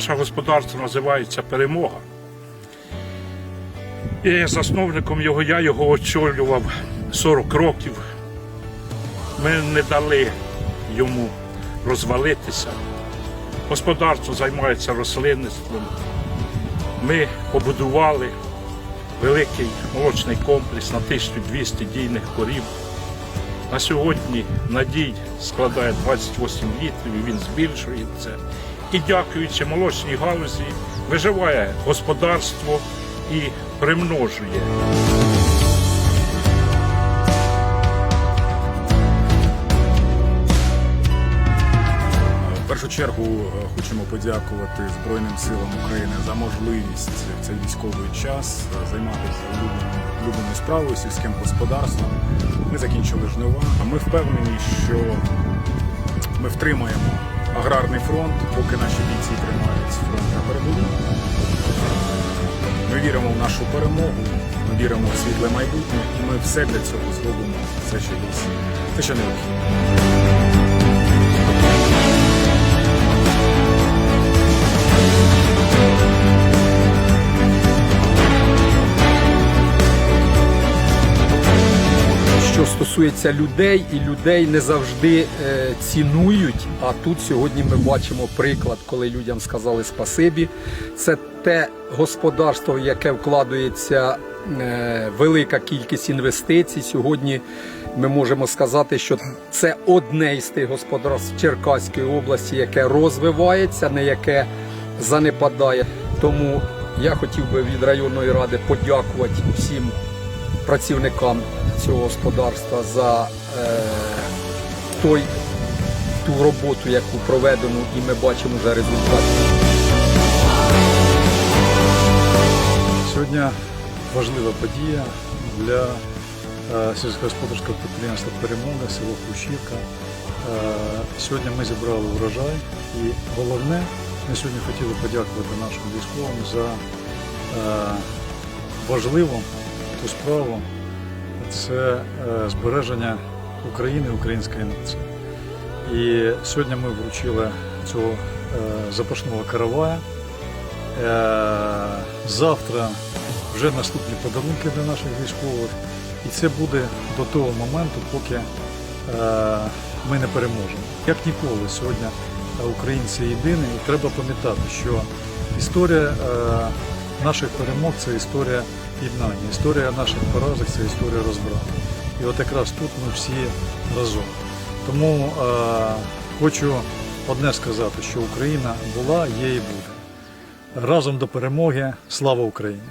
Наше господарство називається Перемога. І засновником його я його очолював 40 років. Ми не дали йому розвалитися. Господарство займається рослинництвом. Ми побудували великий молочний комплекс на 1200 дійних корів. На сьогодні надій складає 28 літрів, і він збільшується. І дякуючи молочній галузі, виживає господарство і примножує. В першу чергу е, хочемо подякувати Збройним силам України за можливість в цей військовий час е, займатися улюбленою, справою сільським господарством. Ми закінчили жнива. А Ми впевнені, що ми втримаємо аграрний фронт, поки наші бійці тримають фронт на передовій. Ми віримо в нашу перемогу, ми віримо в світле майбутнє, і ми все для цього зробимо. Все, що є. Все, що необхідно. Стосується людей, і людей не завжди е, цінують. А тут сьогодні ми бачимо приклад, коли людям сказали спасибі. Це те господарство, в яке вкладається е, велика кількість інвестицій. Сьогодні ми можемо сказати, що це одне із тих господарств Черкаської області, яке розвивається, не яке занепадає. Тому я хотів би від районної ради подякувати всім працівникам цього господарства за е, той, ту роботу, яку проведено, і ми бачимо вже результат. Сьогодні важлива подія для е, сільськогосподарського підприємства Перемога, село Хрущівка. Е, Сьогодні ми зібрали урожай і головне, ми сьогодні хотіли подякувати нашим військовим за е, важливу ту справу, це е, збереження України, української нації. І сьогодні ми вручили цього е, запашного каравая. Е, Завтра вже наступні подарунки для наших військових. І це буде до того моменту, поки ми не переможемо. Як ніколи сьогодні українці єдині, і треба пам'ятати, що історія наших перемог це історія єднання, історія наших поразок це історія розбрату. І от якраз тут ми всі разом. Тому е, хочу одне сказати, що Україна була, є і буде. Разом до перемоги. Слава Україні!